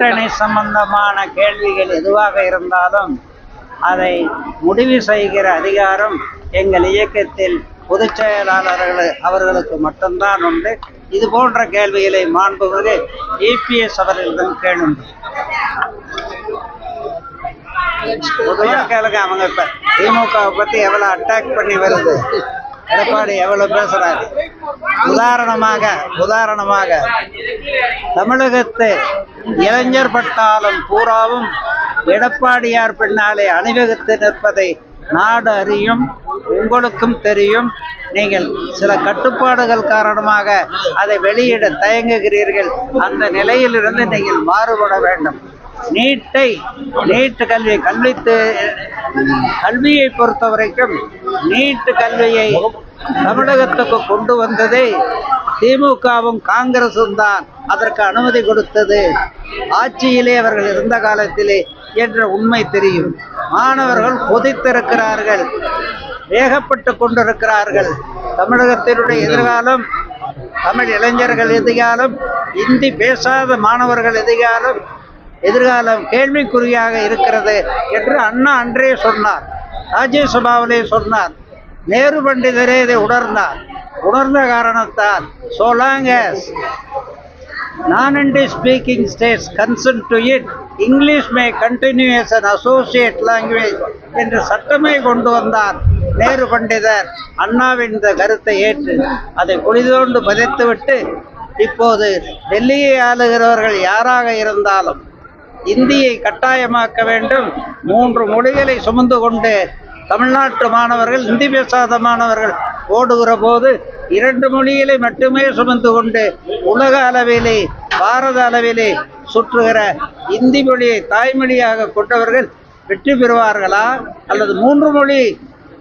கூட்டணி சம்பந்தமான கேள்விகள் எதுவாக இருந்தாலும் அதை முடிவு செய்கிற அதிகாரம் எங்கள் இயக்கத்தில் பொதுச் செயலாளர்கள் அவர்களுக்கு மட்டும்தான் உண்டு. இது போன்ற கேள்விகளை மாண்புவது இபிஎஸ் அவர்களிடம் கேளும் பொதுவாக அவங்க இப்ப திமுகவை பத்தி எவ்வளவு அட்டாக் பண்ணி வருது. எடப்பாடி எவ்வளவு பேசுறாரு? உதாரணமாக உதாரணமாக தமிழகத்தை இளைஞர் பட்டாளம் பூராவும் எடப்பாடியார் பின்னாலே அணிவகுத்து நிற்பதை நாடு அறியும் உங்களுக்கும் தெரியும். நீங்கள் சில கட்டுப்பாடுகள் காரணமாக அதை வெளியிட தயங்குகிறீர்கள். அந்த நிலையிலிருந்து நீங்கள் மாறுபட வேண்டும். நீட்டை நீட்டு கல்வி கல்வித்து கல்வியை பொறுத்த வரைக்கும் நீட்டு கல்வியை தமிழகத்துக்கு கொண்டு வந்ததை திமுகவும் காங்கிரசும் தான் அதற்கு அனுமதி கொடுத்தது. ஆட்சியிலே அவர்கள் இருந்த காலத்திலே என்ற உண்மை தெரியும். மாணவர்கள் கொதித்திருக்கிறார்கள் வேகப்பட்டு கொண்டிருக்கிறார்கள். தமிழகத்தினுடைய எதிர்காலம் தமிழ் இளைஞர்கள் எதிர்காலம் இந்தி பேசாத மாணவர்கள் எதிர்காலம் எதிர்காலம் கேள்விக்குறியாக இருக்கிறது என்று அண்ணா அன்றே சொன்னார். ராஜ்யசபாவிலே சொன்னார். நேரு பண்டிதரே இதை உணர்ந்தார். உணர்ந்த காரணத்தால் சோலாங்கஸ் non-English speaking states consent to it English may continue as an associate language என்று சட்டமே கொண்டு வந்தார் நேரு பண்டிதர். அண்ணாவின் இந்த கருத்தை ஏற்று அதை புனிதோண்டு பதித்துவிட்டு இப்போது டெல்லியை ஆளுகிறவர்கள் யாராக இருந்தாலும் இந்தியை கட்டாயமாக்க வேண்டும். மூன்று மொழிகளை சுமந்து கொண்டு தமிழ்நாட்டு மாணவர்கள் இந்தி பேசாத மாணவர்கள் ஓடுகிற போது இரண்டு மொழிகளை மட்டுமே சுமந்து கொண்டு உலக அளவிலே பாரத அளவிலே சுற்றுகிற இந்தி மொழியை தாய்மொழியாக கொண்டவர்கள் வெற்றி பெறுவார்களா? அல்லது மூன்று மொழி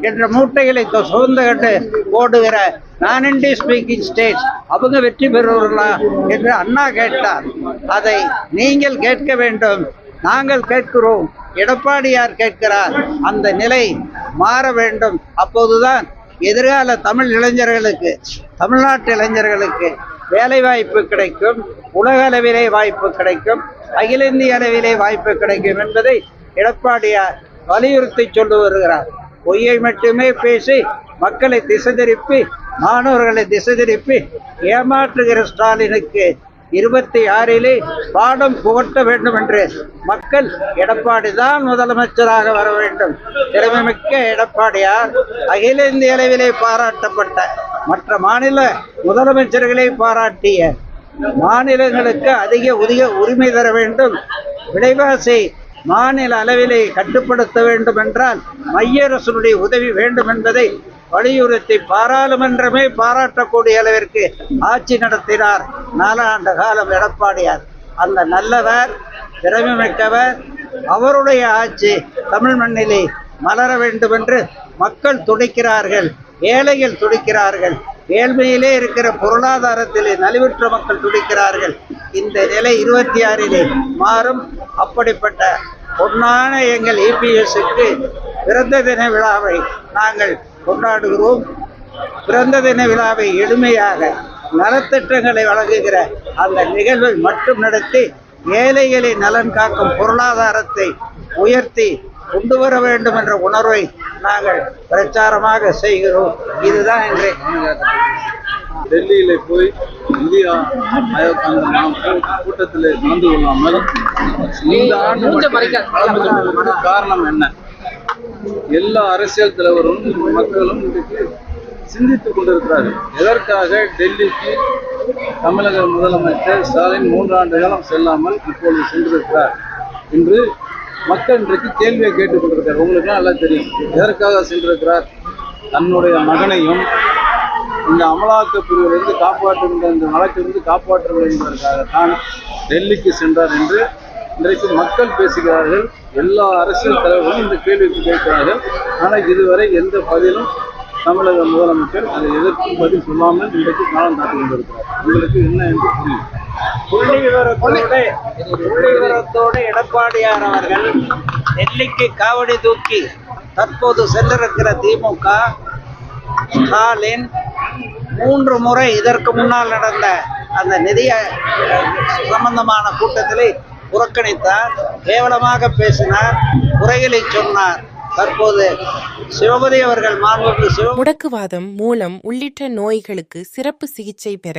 என்ற மூட்டைகளை தொ- சுமந்து கண்டு ஓடுகிற நான் இண்டி ஸ்பீக்கிங் ஸ்டேட்ஸ் அவங்க வெற்றி பெறுவார்களா என்று அண்ணா கேட்டார். அதை நீங்கள் கேட்க வேண்டும். நாங்கள் கேட்கிறோம். எடப்பாடியார் கேட்கிறார். அந்த நிலை மாற வேண்டும். அப்போதுதான் எதிர்கால தமிழ் இளைஞர்களுக்கு தமிழ்நாட்டு இளைஞர்களுக்கு வேலை வாய்ப்பு கிடைக்கும். உலக அளவிலே வாய்ப்பு கிடைக்கும். அகில இந்திய அளவிலே வாய்ப்பு கிடைக்கும் என்பதை எடப்பாடியார் வலியுறுத்தி சொல்லி வருகிறார். பொய்யை மட்டுமே பேசி மக்களை திசை திருப்பி மாணவர்களை திசை திருப்பி ஏமாற்றுகிற ஸ்டாலினுக்கு இருபத்தி ஆறிலே பாடம் புகட்ட வேண்டும் என்று மக்கள் எடப்பாடி தான் முதலமைச்சராக வர வேண்டும். திறமைமிக்க எடப்பாடியார் அகில இந்திய அளவிலே பாராட்டப்பட்ட மற்ற மாநில முதலமைச்சர்களை பாராட்டிய மாநிலங்களுக்கு அதிக உரிய உரிமை தர வேண்டும். விலைவாசி மாநில அளவிலே கட்டுப்படுத்த வேண்டும் என்றால் மைய அரசுடைய உதவி வேண்டும் என்பதை வலியுறுத்தி பாராளுமன்றமே பாராட்டக்கூடிய அளவிற்கு ஆட்சி நடத்தினார் நாலாண்டு காலம் எடப்பாடியார். அந்த நல்லவர் திறமை மிக்கவர் அவருடைய ஆட்சி தமிழ் மண்ணிலே மலர வேண்டும் என்று மக்கள் துடிக்கிறார்கள் ஏழைகள் துடிக்கிறார்கள். ஏழ்மையிலே இருக்கிற பொருளாதாரத்திலே நலிவுற்ற மக்கள் துடிக்கிறார்கள். இந்த நிலை இருபத்தி ஆறிலே மாறும். அப்படிப்பட்ட பொன்னான எங்கள் இபிஎஸ்க்கு பிறந்த தின விழாவை நாங்கள் கொண்டாடுகிறோம். பிறந்த தின விழாவை எளிமையாக நலத்திட்டங்களை வழங்குகிற அந்த நிகழ்வை மட்டும் நடத்தி ஏழைகளின் நலன் காக்கும் பொருளாதாரத்தை உயர்த்தி கொண்டு வர வேண்டும் என்ற உணர்வை நாங்கள் பிரச்சாரமாக செய்கிறோம். இதுதான் இன்றைய டெல்லியில போய் இந்தியா ஆயோக் அந்த மா- கூட்டத்தில் கலந்து கொள்ளாமல் இந்த ஆண்டு காரணம் என்ன? எல்லா அரசியல் தலைவரும் மக்களும் இன்றைக்கு சிந்தித்துக் கொண்டிருக்கிறார்கள். எதற்காக டெல்லிக்கு தமிழக முதலமைச்சர் ஸ்டாலின் மூன்றாண்டு காலம் செல்லாமல் இப்பொழுது சென்றிருக்கிறார்? என்று மக்கள் இன்றைக்கு கேள்வியை கேட்டுக் கொண்டிருக்கிறார் உங்களுக்குலாம் நல்லா தெரியும். எதற்காக சென்றிருக்கிறார்? தன்னுடைய மகனையும் இந்த அமலாக்க பிரிவிலிருந்து காப்பாற்றுகின்ற இந்த வழக்கிலிருந்து காப்பாற்ற வேண்டும் டெல்லிக்கு சென்றார் என்று இன்றைக்கு மக்கள் பேசுகிறார்கள். எல்லா அரசியல் தலைவர்களும் இந்த கேள்விக்கு கேட்கிறார்கள். ஆனால் இதுவரை எந்த பதிலும் தமிழக முதலமைச்சர் அதை எதிர்க்கும் பதில் சொல்லாமல் இன்றைக்கு காலம் காத்து கொண்டிருக்கிறார். உங்களுக்கு என்ன என்று புரியும்? புள்ளி விவரத்தோடு புள்ளி விவரத்தோடு எடப்பாடியார் அவர்கள் டெல்லிக்கு காவடி தூக்கி தற்போது சென்றிருக்கிற திமுக ஸ்டாலின் மூன்று முறை இதற்கு முன்னால் நடந்த அந்த நிதிய சம்பந்தமான கூட்டத்திலே புறக்கணித்தார் கேவலமாக பேசினார் குறைகளை சொன்னார். தற்போது சிவபதி அவர்கள் மாண்புமிகு முடக்குவாதம் மூலம் உள்ளிட்ட நோய்களுக்கு சிறப்பு சிகிச்சை பெற